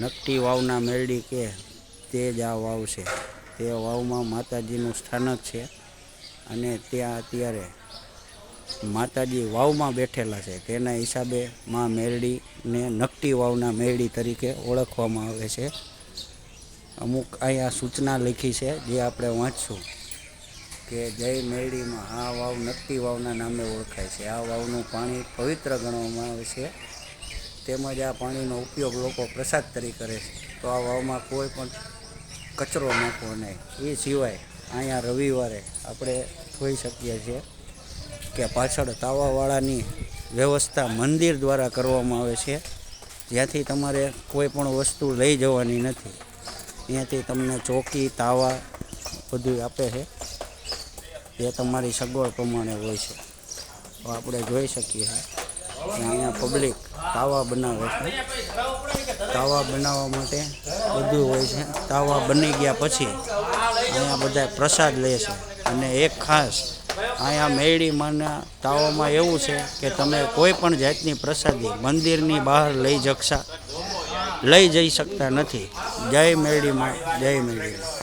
નકટી વાવના મેરડી કે તે જ આ વાવ છે. તે વાવમાં માતાજીનું સ્થાનક છે અને ત્યાં અત્યારે માતાજી વાવમાં બેઠેલા છે. તેના હિસાબે મા મેરડીને નકટી વાવના મેરડી તરીકે ઓળખવામાં આવે છે. અમુક અહીંયા સૂચના લખી છે જે આપણે વાંચશું કે જય મેરડીમાં આ વાવ નકટી વાવના નામે ઓળખાય છે. આ વાવનું પાણી પવિત્ર ગણવામાં આવે છે. તેમજ આ પાણીનો ઉપયોગ લોકો પ્રસાદ તરીકે કરે છે. તો આ વાવમાં કોઈ પણ કચરો નાખવો નહીં. એ સિવાય અહીંયા રવિવારે આપણે જોઈ શકીએ છીએ કે પાછળ તાવાવાળાની વ્યવસ્થા મંદિર દ્વારા કરવામાં આવે છે. જ્યાંથી તમારે કોઈ પણ વસ્તુ લઈ જવાની નથી. ત્યાંથી તમને ચોકી, તાવા બધું આપે છે. એ તમારી સગવડ પ્રમાણે હોય છે. તો આપણે જોઈ શકીએ. છીએ અહીંયા પબ્લિક તાવા બનાવે છે. તાવા બનાવવા માટે બધું હોય છે. તાવા બની ગયા પછી અહીંયા બધા પ્રસાદ લે છે. અને એક ખાસ અહીંયા મેળીમાંના તાવામાં એવું છે કે તમે કોઈ પણ જાતની પ્રસાદી મંદિરની બહાર લઈ જકશા, લઈ જઈ શકતા નથી. જય મેળીમાં જય મેળીમાં